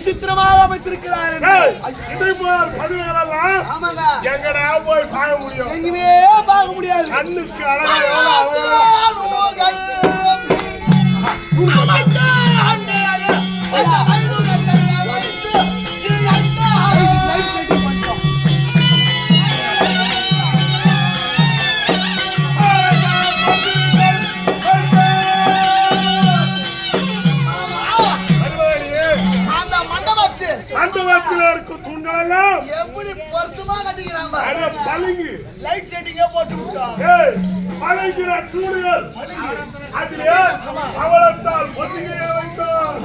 விசித்திரமாக அமைத்திருக்கிறார் இதை போல் பதுமையாளெல்லாம் ஆமாங்க. எங்கடா போய் பார்க்க முடியும்? எங்குமே பார்க்க முடியாது. கண்ணுக்கு அழகா அட பளிங்கு. லைட் செட்டிங்கே போட்டு விட்டோம் ஏய், பளிங்கிற தூண்கள். அதிலே அவலத்தால் ஒத்திகையை வைத்தார்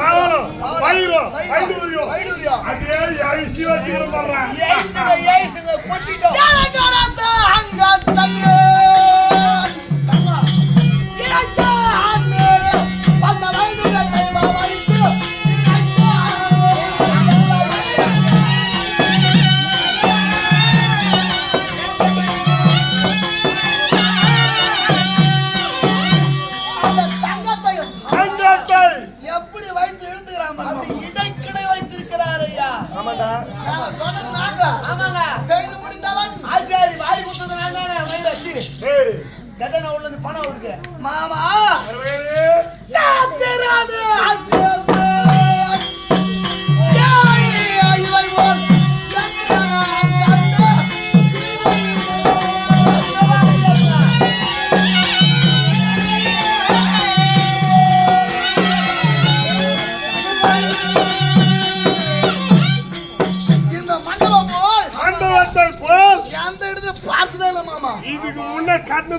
பவனம், வைரம், வைடூரியம். அதே அரிசி வச்சுக்கிறோம் தங்கத்தையும்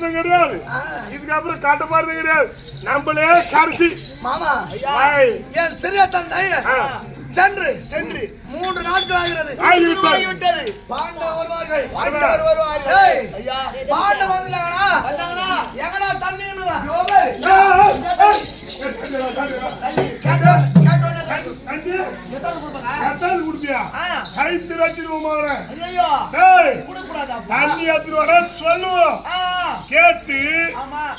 முன்ன கட்டினதும் கிடையாது இதுக்கப்புறம் கட்ட போறது கிடையாது. நம்மளே கடைசி. மாமா என் சிறிய தந்தை. சென்று. சென்று. மூன்று நாட்கள் ஆகிறது. ஆகிவிட்டது. விட்டது பாண்டவர் வருவார்கள் பாண்டவர் வருவார்கள். ஐயா பாண்டவர் வந்துட்டாங்கடா வந்தாங்கண்ணா எங்கடா தண்ணி ஏய், கண்டு, எத்தனை கொடுப்பாங்க கட்டாது குடுப்பியா? கைத்து வச்சிருவோம் அவனை. ஐயோ ஏய், கொடுக்கூடாதா தண்ணி எடுத்துட்டு வர சொல்லுவோம் ஆ. கேட்டு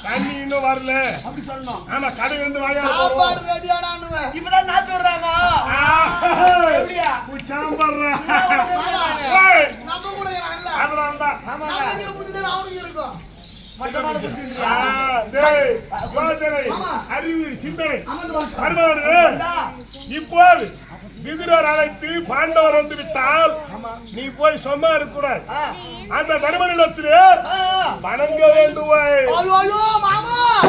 தண்ணி இன்னும் வரல. அப்படி சொல்லணும். ஆமா கடையில இருந்து வாயா சாப்பாடு ரெடியாடானுவன் இப்பதான் நாத்து வர்றாங்க எப்படியா? சாம்பார் நம்ம கூட இல்ல அதனாலதான் ஆமாங்க நம்ம புத்தி தான் அவனுக்கு இருக்கும் மட்டமான ஆ, புத்தின்றியா டேய், யோசனை, அறிவு சிந்தனை வந்தா இப்போது விதுரர் அழைத்து பாண்டவர் வந்து விட்டால் நீ போய் சும்மா இருக்கக்கூடாது அந்த தர்மனிடத்திலே வணங்க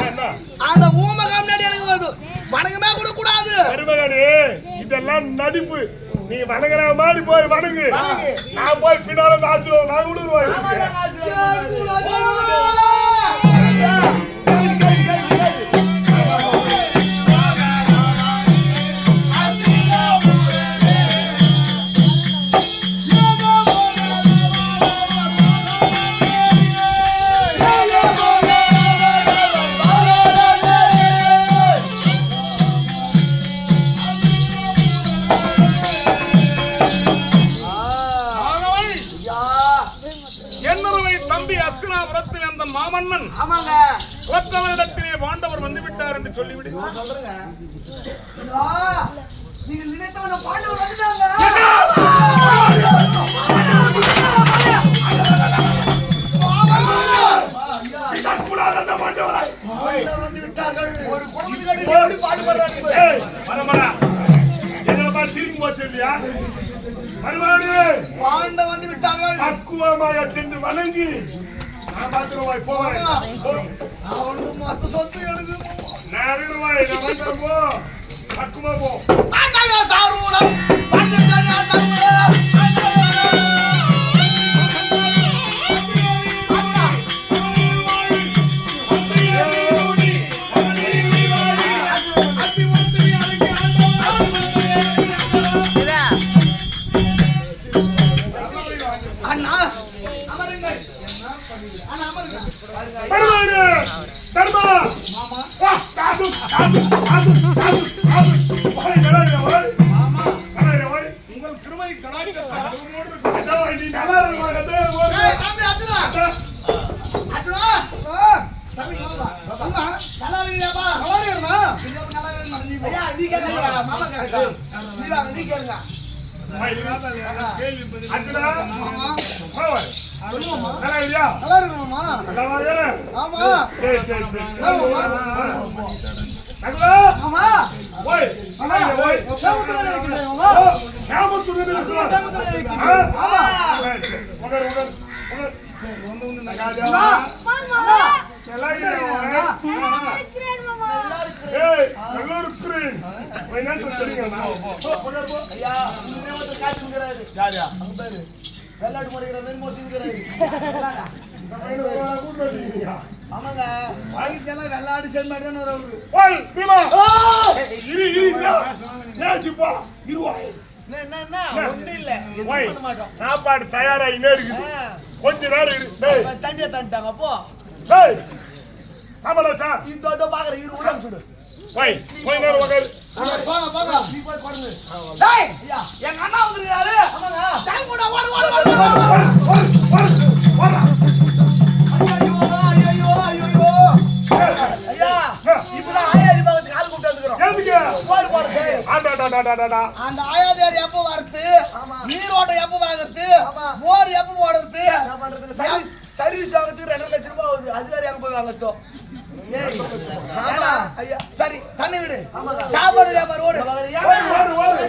என்ன அந்த ஊமகா முன்னாடி எனக்கு வருது வணக்கமே கூட கூடாது மருமகனே இதெல்லாம் நடிப்பு நீ வணங்குற மாதிரி போய் வணங்கு. நான் போய் பின்னால ஆசீர்வாதம் நான் விடுருவேன் போ பக்குவமா போ ஆண்டாயா நல்லா இல்லையா நல்லா இருக்குமாமா? நல்லா ஆமா. சரி சரி சரி ஆமா. ஓய் கலாயிர ஓய் சேமத்துல இருக்கிறீங்க, மாமா. ஓ ஷாமத்துக்கு இருக்குடா சேமத்துல இருக்கீங்க. ஆமா. உங்க உங்க உங்க சரி ஒண்ணு ஒண்ணு நகாஜா அண்ணா. அண்ணா. நல்லா இருக்கு. இருக்கிறேன் ஐயா, இன்னுமே காய்ச்சுங்கிறாரு. யாரியா அங்க பாரு. வெள்ளாடு முளைக்கிற மாதிரி மோசிங்கிறாரு. ஆமாங்க வாங்கிட்டெல்லாம் வெள்ளாடு சென்மாடி தான் அவருக்கு. இரு இரு ஏச்சுப்பா இருவாய் என்ன, என்ன, என்ன? ஒண்ணும் இல்ல. எதுவும் ஓய் பண்ண மாட்டோம். சாப்பாடு தயாராகினே இருக்குது ஆ, கொஞ்ச நேரம் இரு டேய் தண்ணியை தந்துட்டாங்க அப்போ டேய் சாப்பாடாச்சா இதோ இதோ பாக்குறேன். இரு உள்ள சுடு ஓய் கொஞ்ச நேரம் உட்காரு போங்க போங்க. நீ போய் கொடுங்க டேய் ஐயா எங்க அண்ணா வந்திருக்காரு. ஆமாங்க. டைம் போடா ஓடு ஓடு ஓடு. ஓடு ஐயோ ஐயோ ஐயோ ஐயா இப்பதான் ஆள் கூட்டு வந்துக்கிறோம். எதுக்கு? போர் போறது ஆடாடாடாடாடா அந்த ஆயாதியார் எப்ப வரது நீரோட்டம் எப்ப வாங்குறது போர் எப்ப போடுறது? சர்வீஸ் சர்வீஸ் வாங்குறதுக்கு ரெண்டரை லட்சம் ரூபாய் ஆகுது. அது வேற எங்க போய் வாங்கத்தோம் சரி தண்ணி விடு. சாப்பாடு வியாபாரம் ஓடு ஓடு, ஓடு, ஓடு.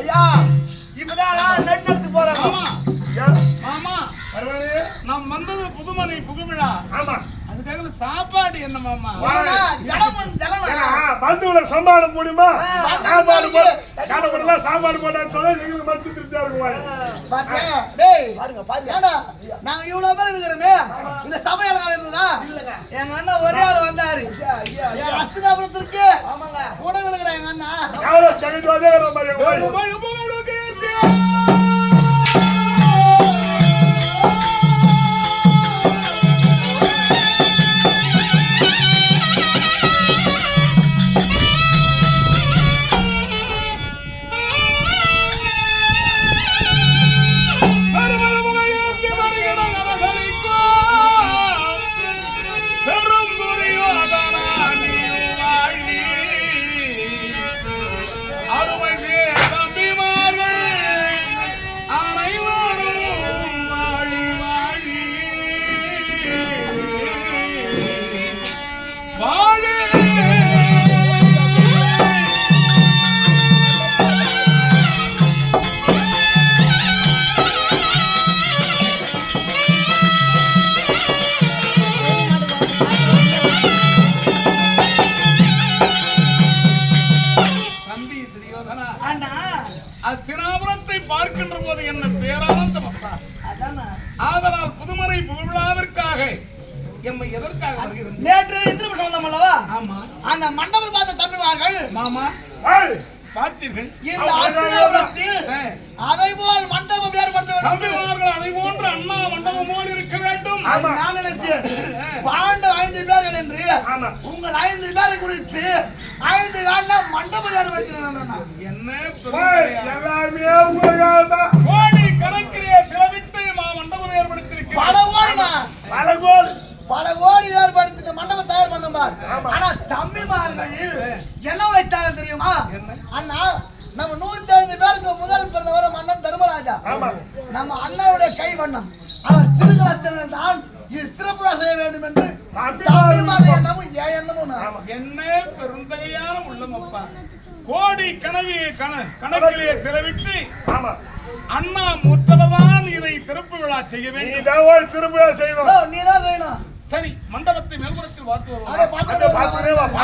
ஐயா இப்பதான் நெட் எடுத்து போறாங்க ஏன்? மாமா பரவாயில்லையே? நாம் வந்தது புதுமனை புகுவிழா. ஆமா. அதுக்காக சாப்பாடு என்ன மாமா. பந்துவுல சம்பாடம் முடியுமா சாப்பாடு போட்டு சாப்பாடு போட்டான்னு சொன்னா எங்களுக்கு மச்சு திருப்தியா இருக்கும்? டேய், ஏன்டா, நாங்க இவ்வளவு பேர் இருக்கிறோமே இந்த சபையால இருந்ததா? எங்க அண்ணன் ஒரே ஆள் வந்தாரு. அஸ்தினாபுரத்திற்கு கூட விழுகிற எங்க அண்ணா. எவ்வளவு இருக்கிற மாதிரி நான் நினைத்தேன் பாண்டு ஐந்து பேர்கள் என்று ஆமா. உங்கள் ஐந்து பேரை குறித்து ஐந்து கால மண்டபம் ஏற்படுத்தினான் என்ன. எல்லாருமே உங்களுக்காக தான். கோடி கணக்கிலே செலவிட்டு மா மண்டபம் பல ஏற்படுத்தியிருக்கிறேன் ஓடினா பலகோல். பல கோடி ஏற்படுத்தி மண்டபம் தயார் பண்ணுவார். ஆனா தம்பிமார்கள் என்ன வைத்தார்கள் தெரியுமா என்ன? அண்ணா நம்ம நூத்தி ஐந்து பேருக்கு முதல் பிறந்தவர் மன்னன் தர்மராஜா. ஆமா. நம்ம அண்ணனுடைய கை வண்ணம். அவர் திருகலத்தினர் தான் இது திருப்புழா செய்ய வேண்டும் என்று எண்ணமும் ஏன் எண்ணமும். என்ன பெருந்தகையான உள்ளம் அப்பா. கோடி கனவே கண கணக்கிலே செலவிட்டு ஆமா. அண்ணா முற்றலதான் இதை திறப்பு விழா செய்ய நீ வேண்டும் திருவிழா செய்யணும். ஓ, நீதான் செய்யணும். சரி மண்டபத்தை மேல்புறத்தில் பார்த்து வருவோம்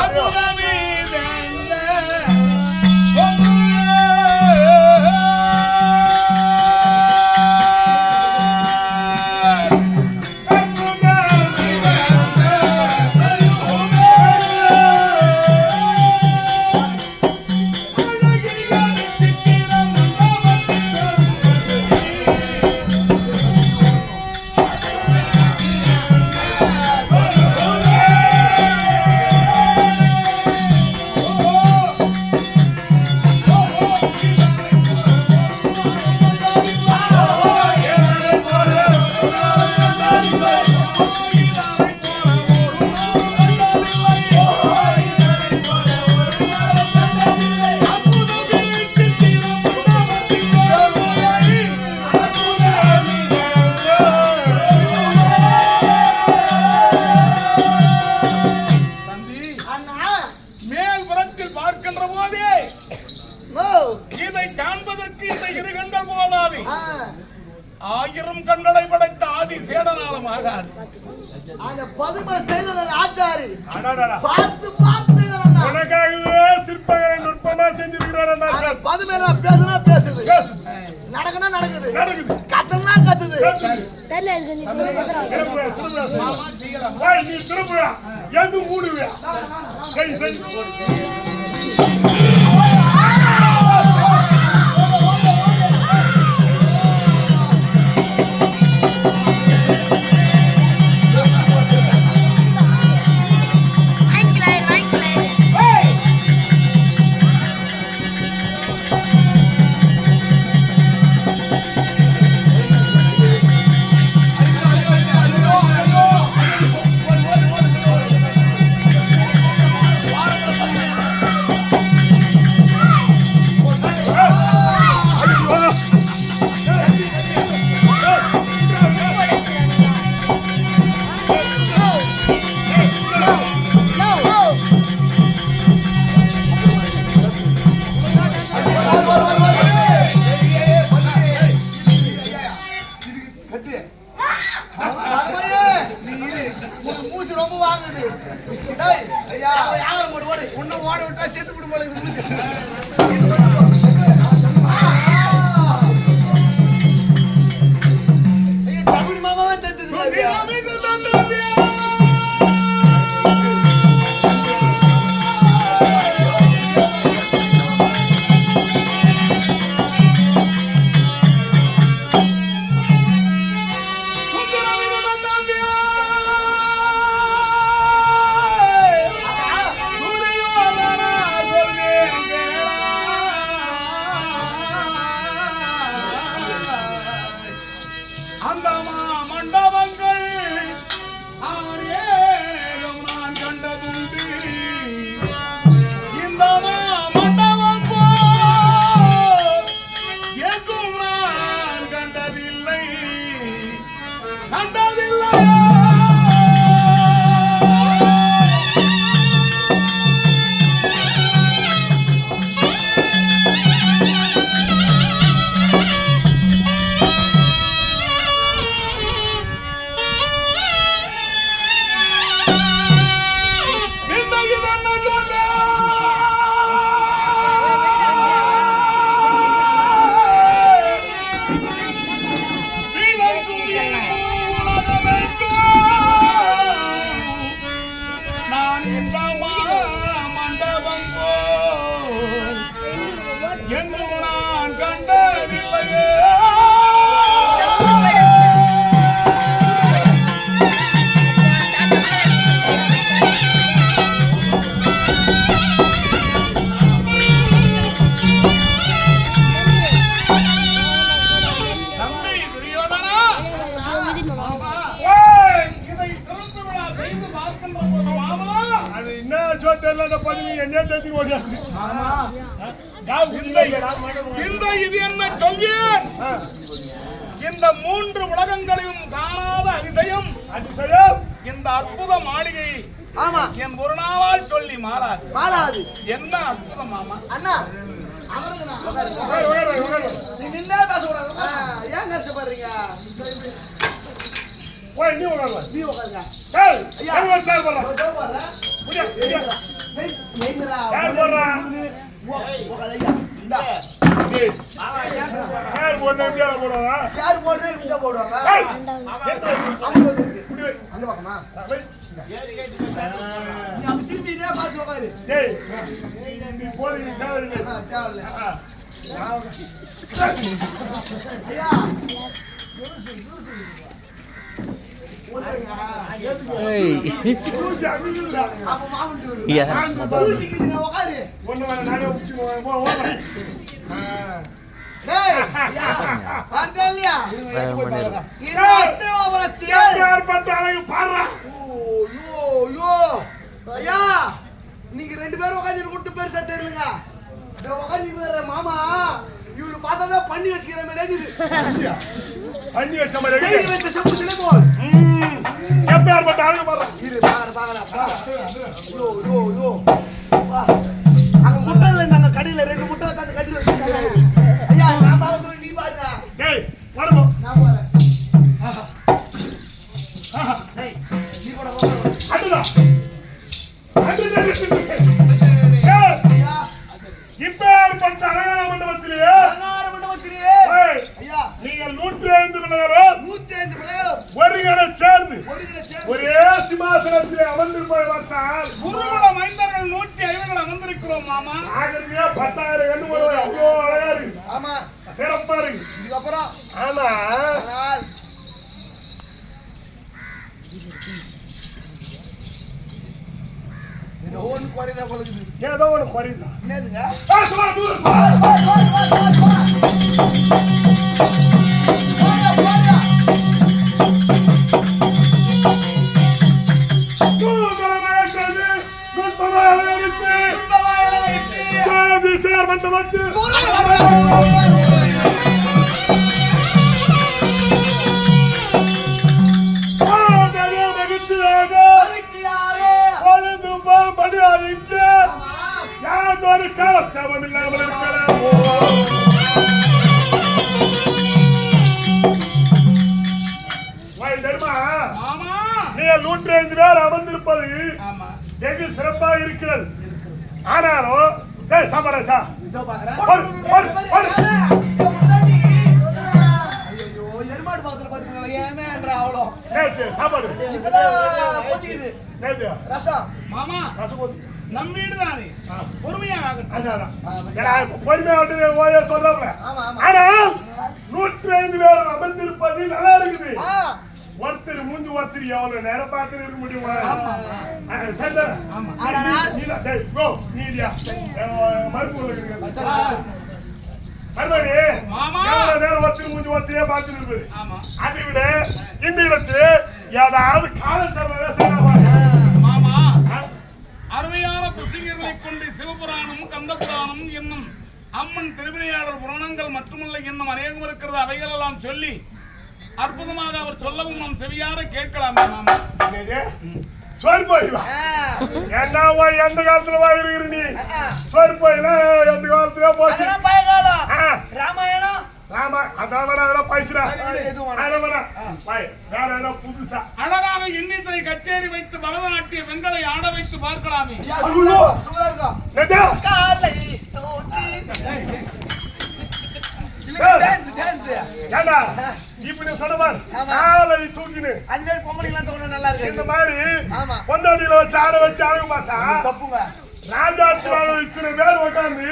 ஓட விட்டா செத்து விடும் ஓடியாச்சு. இந்த இது என்ன சொல்வேன் இந்த மூன்று உலகங்களையும் காணாத அதிசயம் அதிசயம். இந்த அற்புத மாளிகை ஆமா என் ஒரு நாளால் சொல்லி மாறாது மாறாது என்ன அற்புதம் மாமா அண்ணா அமருங்கண்ணா. நீ நின்னே ஏன் கஷ்டப்படுறீங்க ஓய், நீ உட்காரு. நீ உட்காருங்க ஏய், ஐயா. சேர்? உ- உட்காரு, ஐயா. இந்தா. டேய், சேர் போட்டு எப்படியா போடுவா? சேர் போடுறது? இங்க போடுவாங்க. அந்த பக்கமா. நீ அப்படி திரும்பி இதே உட்காரு டேய், நீ- நீ நீ சேர். ஆ, தேவையில்ல. ஆ, ஐயா. நீங்க ரெண்டு பேரும் உட்காந்து கொடுத்து பெருசா தெரியலங்க இந்த உட்காந்து மாமா இவரு பார்த்தா பண்ணி வச்சுக்கிற மாதிரி பண்ணி வச்ச மாதிரி செய்தி செப்பு சிலை போல் ம். எப்பயார் பார்த்த அழகு பாடுறா இரு பாக்கற பாக்கற யோ யோ யோ வா அங்க முட்டை இல்லை நாங்க கடையில ரெண்டு முட்டை வந்து அந்த கடையில குறையில பழகுது ஏதோ ஒண்ணு குறையுதா? என்னதுங்க? சாப்பாடு நேச்சு ரசம் மாமா ரசம் நம்ம வீடு தானே. பொறுமையா வந்து ஓய நூற்றி ஐந்து பேர் அமர்ந்திருப்பது நல்லா இருக்குது ஒருத்தர் மூஞ்சி ஒருத்தர் எவ்வளவு நேரம் பார்த்து இருக்க முடியுமா சரி. ஆனா நீ தான், மறுபடி மாமா. எவ்வளவு நேரம் ஒருத்தர் மூஞ்சி பார்த்து இருப்பது ஆமா. அதை விட இந்த இடத்துல ஏதாவது காலச்சபை செய்யலாம் மாமா. அருமையான பிரசங்கர்களை கொண்டு சிவபுராணம் கந்தபுராணம் என்னும் அம்மன் திருவிளையாடல் புராணங்கள் மட்டுமல்ல என்னும் அநேகம் இருக்கிறது. அவைகள் எல்லாம் சொல்லி அற்புதமாக அவர் சொல்லவும் நாம் செவியார கேட்கலாமே மாமா. சோறு போயிவா ஏண்டா போய் எந்த காலத்துல வா இருக்கிற நீ? சோறு போயில எந்த காலத்துல போச்சு? ராமாயணம். ஆமா அதான் அதெல்லாம். போய், வேற ஏதோ புதுசா? அழகாக எண்ணித்தை கச்சேரி வைத்து பரதநாட்டிய பெண்களை ஆட வைத்து பார்க்கலாமே? காலை இப்படி சொன்ன பாரு ஆமா. காலை தூக்கினு. அது மாதிரி பொம்பளைங்கலாம் தோண நல்லா இந்த இருக்கு மாதிரி ஆமா. பொண்டாட்டியில வச்சு ஆட வச்சு ஆட பார்த்தா தப்புங்க. ராஜாத்திரால இத்தனை பேர் உட்காந்து.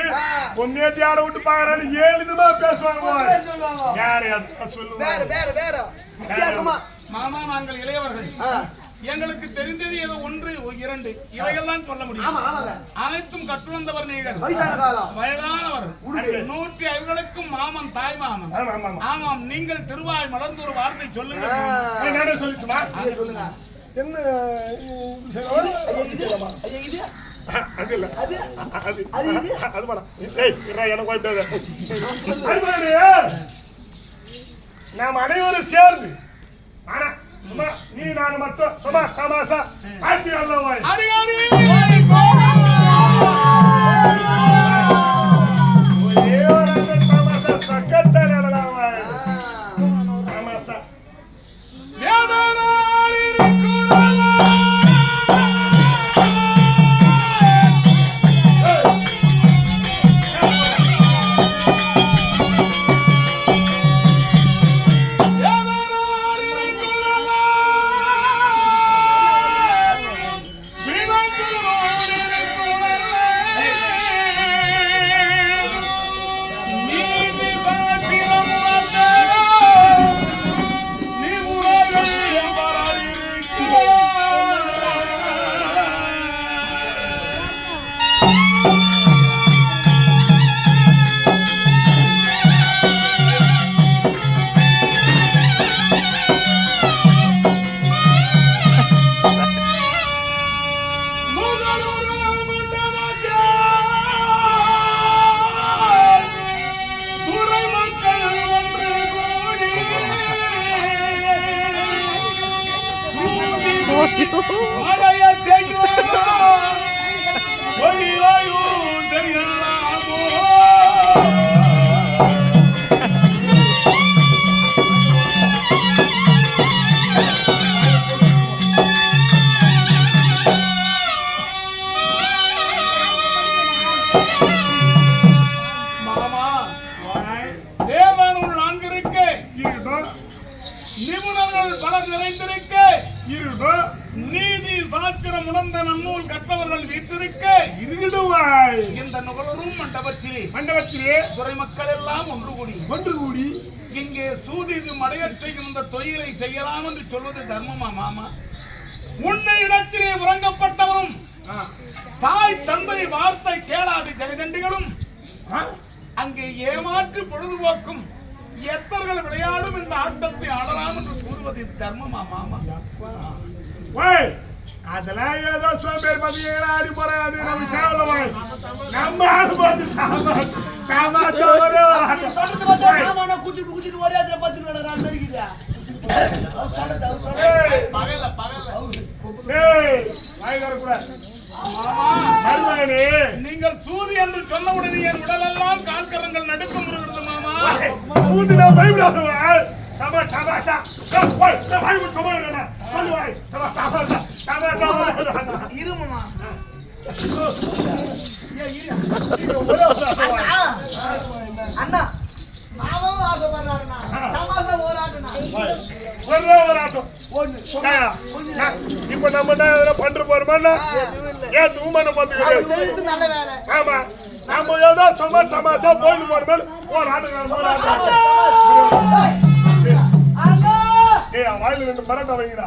பொன்னேட்டி ஆட விட்டு பாக்குறான்னு ஏழுதுமா பேசுவாங்க. சொல்லுவாங்க. யாரு அது வேற சொல்லுவாங்க வேற. வேற வித்தியாசமா. மாமா நாங்கள் இளையவர்கள். எங்களுக்கு தெரிந்தது ஏதோ ஒன்று இரண்டு. இவையெல்லாம் சொல்ல முடியும். அனைத்தும் கற்றுவந்தவர் நீங்கள். வயதானவர். நூற்றி ஐவர்களுக்கும் மாமன் தாய் மாமன். ஆமா ஆமா ஆமா. ஆமாம் நீங்கள் திருவாய் மலர்ந்து ஒரு வார்த்தை சொல்லுங்க சொல்லுங்க. என்ன அது இல்ல. அது அது அது எனக்கு நாம் அனைவரும் சேர்ந்து ஆனா சும்மா நீ நான் மட்டும் சும்மா தமாசா ஆட்சி அல்லவாய் Why do you take நன்னூல் கற்றவர்கள் வீற்றிருக்க இருக்கட்டும் இந்த நுகரும் மண்டபத்திலே மண்டபத்திலே துறை மக்கள் எல்லாம் ஒன்று கூடி ஒன்று கூடி இங்கே சூதிது மடையச் செய்யும் இந்த தொழிலை செய்யலாம் என்று சொல்வது தர்மமா மாமா உன்னை இடத்திலே உறங்கப்பட்டவனும். தாய் தந்தை வார்த்தை கேளாது ஜெகதண்டிகளும்? அங்கே ஏமாற்று பொழுதுபோக்கும் எத்தர்கள் விளையாடும் இந்த ஆட்டத்தை ஆடலாம் என்று கூறுவது தர்மமா மாமா அதெல்லாம் ஏதோ சோம்பேறி மதியம் ஆடி நமக்கு தேவையில்ல போய் நம்ம ஆடு பார்த்து சொல்றது பார்த்தா மாமா நான் குச்சிட்டு குச்சிட்டு ஒரே தரக்கூடாது மாமா. மருமகனே. நீங்கள் சூதி என்று சொன்ன உடனே என் உடலெல்லாம் கால்கரங்கள் நடுக்க முறுகிறது மாமா. ஊதினா பயப்படாதவன் தமா தமாச்சா ஓய் வாய் விட்டு போறேன் சொல்லு வாய் தமா தமாச்சா தமாச்சா இரு மாமா ஒரே அண்ணா மாமாவும் ஆசைப்படுறாருண்ணா தமாசா போராடுனா ஒரே ஒரு ஆட்டம் ஒண்ணு ஏய், ஏய், இப்ப நம்ம எதனா பண்ற போறோமா ஏன் தூமான வேலை ஆமா நம்ம ஏதோ சும்மா தமாஷா போயிட்டு போற மாதிரி ஒரு ஏய் அவன் வாயில ரெண்டு மரண்டை வைங்கடா.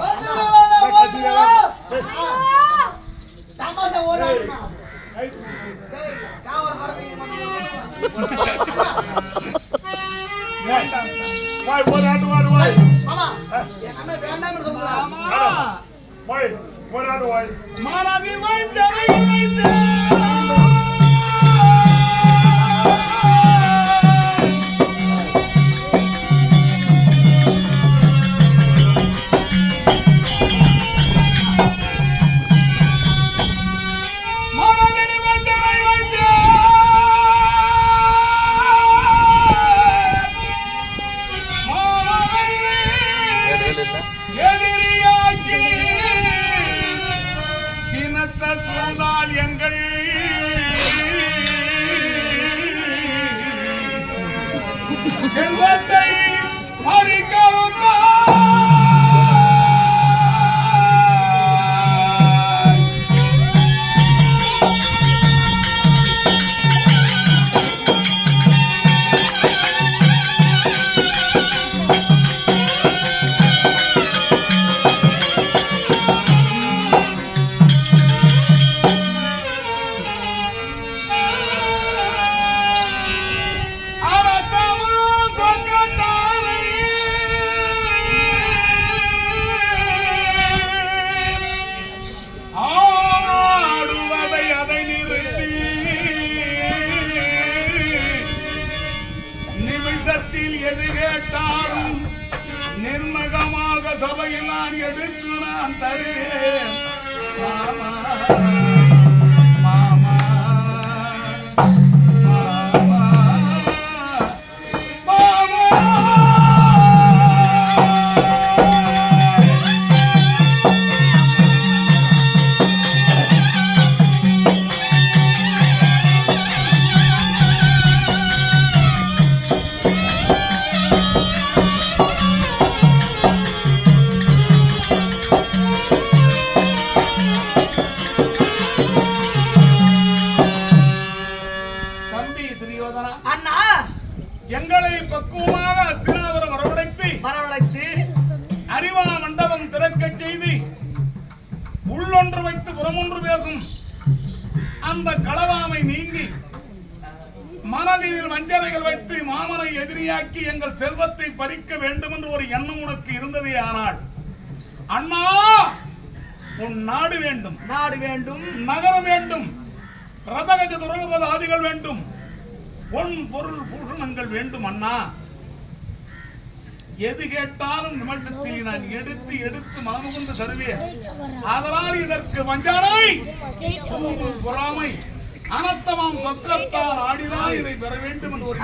தமாசா காவர் வாய் ஒரு ஆட்டு வாடு வாய். மாமா என் அண்ணன் வேண்டாம்னு சொல்றான் மாமா வாய். வைத்தவை வைத்து மாறாதி அண்ணா உன் நாடு வேண்டும். நாடு வேண்டும். நகரம் வேண்டும். ரதகஜ துரகபத ஆதிகள் வேண்டும். பொன் பொருள் பூஷணங்கள் வேண்டும் அண்ணா. எது கேட்டாலும் நிமிஷத்தில் நான் எடுத்து எடுத்து மனமுகுந்து தருவேன். அதனால் இதற்கு வஞ்சானை சூது, பொறாமை. அனர்த்தமாம் சொக்கத்தால் ஆடினால் இதை பெற வேண்டும் என்று ஒரு